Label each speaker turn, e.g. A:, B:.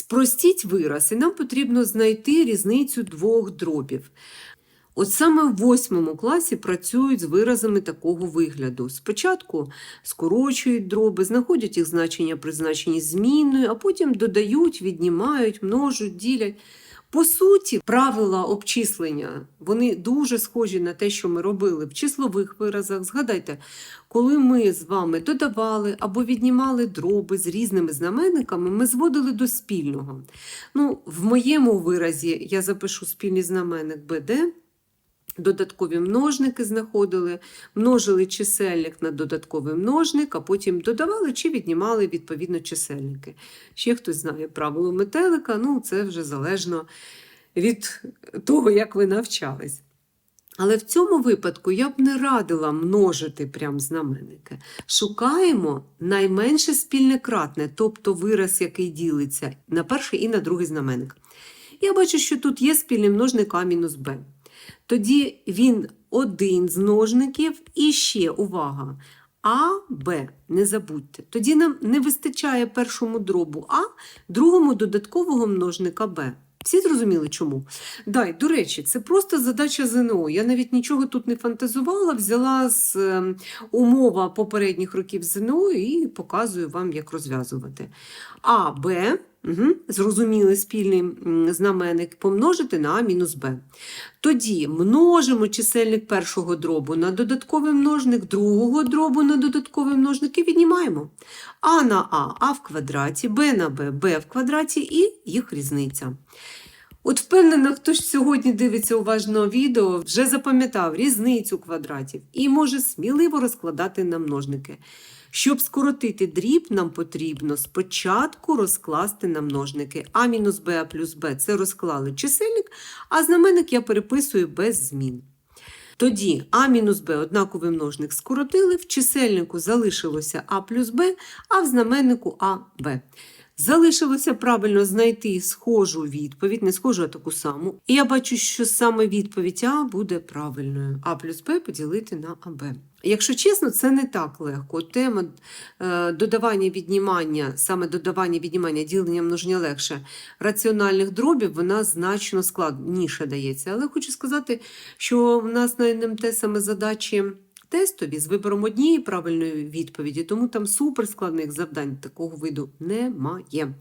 A: Спростіть вираз, і нам потрібно знайти різницю двох дробів. От саме в восьмому класі працюють з виразами такого вигляду. Спочатку скорочують дроби, знаходять їх значення призначені зміною, а потім додають, віднімають, множать, ділять. По суті, правила обчислення вони дуже схожі на те, що ми робили в числових виразах. Згадайте, коли ми з вами додавали або віднімали дроби з різними знаменниками, ми зводили до спільного. Ну, в моєму виразі я запишу спільний знаменник БД. Додаткові множники знаходили, множили чисельник на додатковий множник, а потім додавали чи віднімали відповідно чисельники. Ще хтось знає правило метелика, ну це вже залежно від того, як ви навчались. Але в цьому випадку я б не радила множити прям знаменники. Шукаємо найменше спільне кратне, тобто вираз, який ділиться на перший і на другий знаменник. Я бачу, що тут є спільний множник А мінус Б. Тоді він один з множників і ще увага. А, Б, не забудьте. Тоді нам не вистачає першому дробу А, другому додаткового множника Б. Всі зрозуміли чому? Дай, до речі, це просто задача ЗНО. Я навіть нічого тут не фантазувала, взяла з е, умова попередніх років ЗНО і показую вам, як розв'язувати. А, Б, угу, зрозуміли спільний знаменник, помножити на А мінус Б. Тоді множимо чисельник першого дробу на додатковий множник, другого дробу на додатковий множник і віднімаємо. А на А А в квадраті, Б на Б Б в квадраті і їх різниця. От впевнена, хто сьогодні дивиться уважно відео, вже запам'ятав різницю квадратів і може сміливо розкладати на множники. Щоб скоротити дріб, нам потрібно спочатку розкласти на множники. А мінус Б плюс Б це розклали чисельник, а знаменник я переписую без змін. Тоді А мінус Б однаковий множник скоротили, в чисельнику залишилося А плюс Б, а в знаменнику А Б. Залишилося правильно знайти схожу відповідь, не схожу, а таку саму. І я бачу, що саме відповідь А буде правильною. А плюс Б поділити на АБ. Якщо чесно, це не так легко. Тема е, додавання віднімання, саме додавання віднімання, ділення множення легше раціональних дробів, вона значно складніше дається. Але хочу сказати, що в нас на НМТ саме задачі тестові з вибором однієї правильної відповіді, тому там суперскладних завдань такого виду немає.